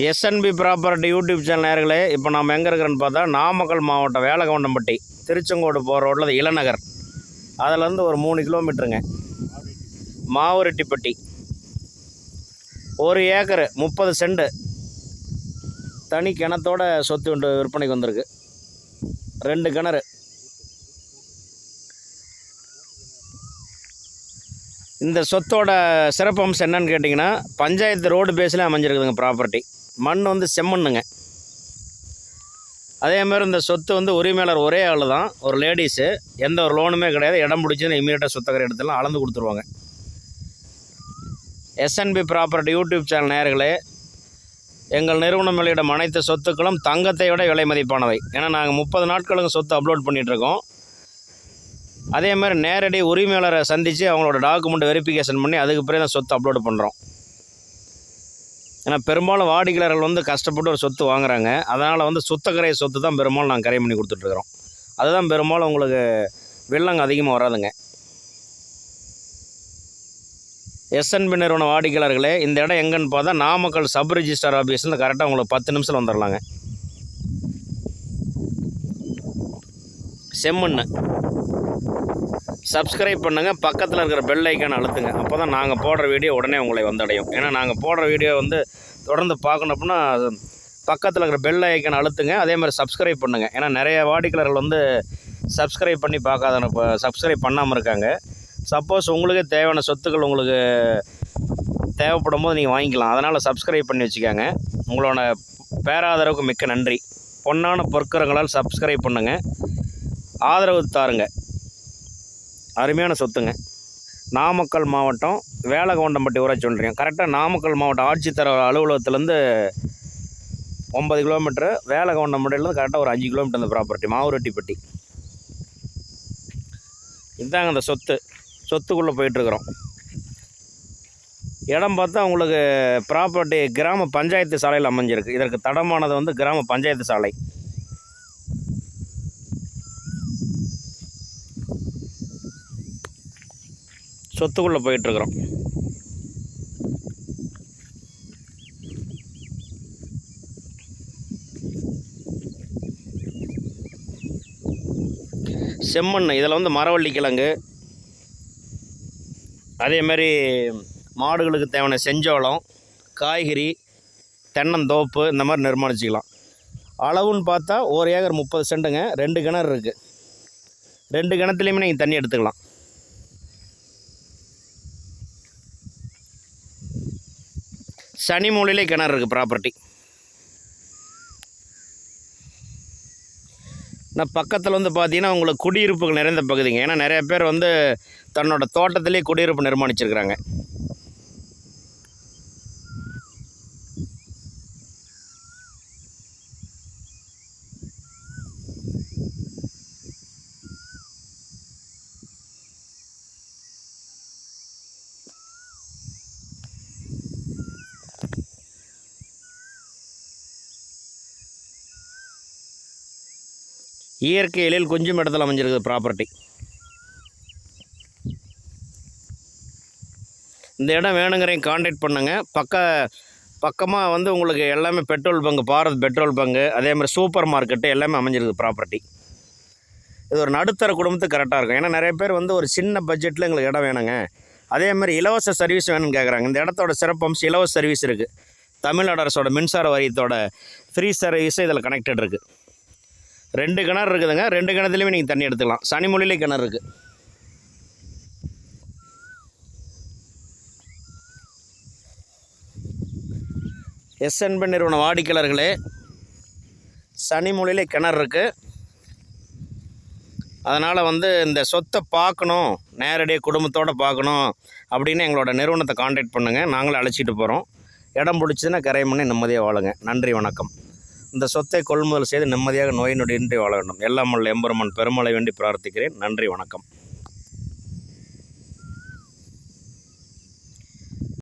SNP property YouTube channel நேர்களே இப்போ நம்ம எங்கே இருக்கிறோன்னு பார்த்தா நாமக்கல் மாவட்டம் வேலகவுண்டம்பட்டி திருச்செங்கோடு போகிற ரோட்டில் இளநகர். அதிலேருந்து ஒரு மூணு கிலோமீட்டருங்க. மாவரெட்டிப்பட்டி. ஒரு ஏக்கரு முப்பது செண்டு. தனி கிணத்தோட சொத்து ஒன்று விற்பனைக்கு வந்திருக்கு. ரெண்டு கிணறு. இந்த சொத்தோட சிறப்பம்சம் என்னன்னு கேட்டிங்கன்னா பஞ்சாயத்து ரோடு பேஸில் அமைஞ்சிருக்குதுங்க ப்ராப்பர்ட்டி மண் வந்து செம்மண்ணுங்க. அதேமாதிரி இந்த சொத்து வந்து உரிமையாளர் ஒரே ஆள் தான் ஒரு லேடிஸு. எந்த ஒரு லோனுமே கிடையாது. இடம் பிடிச்சதுன்னு இமீடியட்டாக சொத்தக்கரை இடத்துல அளந்து கொடுத்துருவாங்க. எஸ்என்பி ப்ராப்பர்ட்டி யூடியூப் சேனல் நேர்களே எங்கள் நிறுவனம் வெளியிடும் அனைத்து சொத்துக்களும் தங்கத்தை விட விலை மதிப்பானவை. ஏன்னா நாங்கள் முப்பது நாட்களுக்கு சொத்து அப்லோட் பண்ணிகிட்ருக்கோம் அதே மாதிரி நேரடி உரிமையாளரை சந்தித்து அவங்களோட டாக்குமெண்ட் வெரிஃபிகேஷன் பண்ணி அதுக்கு பிறகு தான் சொத்து அப்லோடு பண்ணுறோம் ஏன்னா பெரும்பாலும் வாடிக்கையாளர்கள் வந்து கஷ்டப்பட்டு ஒரு சொத்து வாங்குறாங்க. அதனால் வந்து சுத்தக்கரை சொத்து தான் பெரும்பாலும் நாங்கள் கரை பண்ணி கொடுத்துட்ருக்குறோம். அதுதான் பெரும்பாலும் உங்களுக்கு வெள்ளங்க அதிகமாக வராதுங்க. எஸ்என்பி நிறுவன வாடிக்கையாளர்களே இந்த இடம் எங்கன்னு பார்த்தா நாமக்கல் சப் ரிஜிஸ்டர் ஆஃபீஸ்லேருந்து கரெக்டாக உங்களுக்கு பத்து நிமிஷத்தில் வந்துடலாங்க செம்மண்ணு. சப்ஸ்கிரைப் பண்ணுங்கள் பக்கத்தில் இருக்கிற பெல் ஐக்கான் அழுத்துங்க. அப்போ தான் நாங்கள் போடுற வீடியோ உடனே உங்களை வந்தடையும் ஏன்னா நாங்கள் போடுற வீடியோ வந்து தொடர்ந்து பார்க்கணும் அப்படின்னா பக்கத்தில் இருக்கிற பெல் ஐக்கான அழுத்துங்க. அதே மாதிரி சப்ஸ்கிரைப் பண்ணுங்கள் ஏன்னா நிறைய வாடிக்கையாளர்கள் வந்து சப்ஸ்கிரைப் பண்ணி பார்க்காத சப்ஸ்கிரைப் பண்ணாமல் இருக்காங்க. சப்போஸ் உங்களுக்கே தேவையான சொத்துக்கள் உங்களுக்கு தேவைப்படும் போது நீங்கள் வாங்கிக்கலாம். அதனால் சப்ஸ்கிரைப் பண்ணி வச்சுக்கோங்க. உங்களோட பேராதரவுக்கு மிக்க நன்றி. பொன்னான பொற்கரங்களால் சப்ஸ்கிரைப் பண்ணுங்கள் ஆதரவு தாருங்க. அருமையான சொத்துங்க. நாமக்கல் மாவட்டம் வேலகவுண்டம்பட்டி ஊராட்சி ஒன்றியம் கரெக்டாக நாமக்கல் மாவட்டம் ஆட்சித்தலைவர் அலுவலகத்துலேருந்து ஒன்பது கிலோமீட்டரு வேலகவுண்டம்பட்டியிலேருந்து கரெக்டாக ஒரு அஞ்சு கிலோமீட்டர் இந்த ப்ராப்பர்ட்டி மாவுரெட்டிப்பட்டி. இதுதாங்க அந்த சொத்து. சொத்துக்குள்ளே போயிட்டுருக்குறோம். இடம் பார்த்தா உங்களுக்கு ப்ராப்பர்ட்டி கிராம பஞ்சாயத்து சாலையில் அமைஞ்சிருக்கு. இதற்கு தடமானது வந்து கிராம பஞ்சாயத்து சாலை. சொத்துக்குள்ளே போயிட்டுருக்குறோம். செம்மண் இதில் வந்து மரவள்ளி கிழங்கு. அதே மாதிரி மாடுகளுக்கு தேவையான செஞ்சோளம் காய்கறி தென்னந்தோப்பு இந்த மாதிரி நிர்மாணிச்சிக்கலாம். அளவுன்னு பார்த்தா ஒரு ஏக்கர் முப்பது சென்ட்டுங்க ரெண்டு கிணறு இருக்குது ரெண்டு கிணத்துலையுமே நீங்கள் தண்ணி எடுத்துக்கலாம். சனி மூலையிலே கிணறு இருக்குது ப்ராப்பர்ட்டி நான் பக்கத்தில் வந்து பார்த்தீங்கன்னா உங்களுக்கு குடியிருப்புகள் நிறைந்த பகுதிங்க. ஏன்னா நிறைய பேர் வந்து தன்னோட தோட்டத்திலே குடியிருப்பு நிர்மாணிச்சிருக்கிறாங்க. இயற்கை எழில் கொஞ்சம் இடத்துல அமைஞ்சிருக்குது ப்ராப்பர்ட்டி இந்த இடம் வேணுங்கிறதையும் காண்டாக்ட் பண்ணுங்கள் பக்க பக்கமாக வந்து உங்களுக்கு எல்லாமே petrol bunk Bharat petrol bunk அதே மாதிரி சூப்பர் மார்க்கெட்டு எல்லாமே அமைஞ்சிருக்கு ப்ராப்பர்ட்டி இது ஒரு நடுத்தர குடும்பத்துக்கு கரெக்டாக இருக்கும். ஏன்னா நிறைய பேர் வந்து ஒரு சின்ன பட்ஜெட்டில் எங்களுக்கு இடம் வேணுங்க. அதே மாதிரி இலவச சர்வீஸ் வேணும்னு கேட்குறாங்க இந்த இடத்தோட சிறப்பம்சம் இலவச சர்வீஸ் இருக்குது தமிழ் அரசோட மின்சார வாரியத்தோட ஃப்ரீ சர்வீஸும் இதில் கனெக்டட் இருக்குது ரெண்டு கிணறு இருக்குதுங்க. ரெண்டு கிணத்துலையுமே நீங்கள் தண்ணி எடுத்துக்கலாம். சனிமொழியிலே கிணறு இருக்குது எஸ்என்பி நிறுவன வாடிக்கையாளர்களே சனிமொழியிலே கிணறு இருக்குது அதனால் வந்து இந்த சொத்தை பார்க்கணும் நேரடியாக குடும்பத்தோடு பார்க்கணும் அப்படின்னு எங்களோட நிறுவனத்தை காண்டாக்ட் பண்ணுங்கள் நாங்களும் அழைச்சிட்டு போகிறோம் இடம் பிடிச்சதுன்னா கரையம் பண்ணி நிம்மதியாக வாழுங்க. நன்றி வணக்கம். இந்த சொத்தை கொள்முதல் செய்து நிம்மதியாக நோய் நொடியின்றி வாழ வேண்டும். எல்லாம் உள்ள எம்பெருமான் பெருமளை வேண்டி பிரார்த்திக்கிறேன். நன்றி வணக்கம்.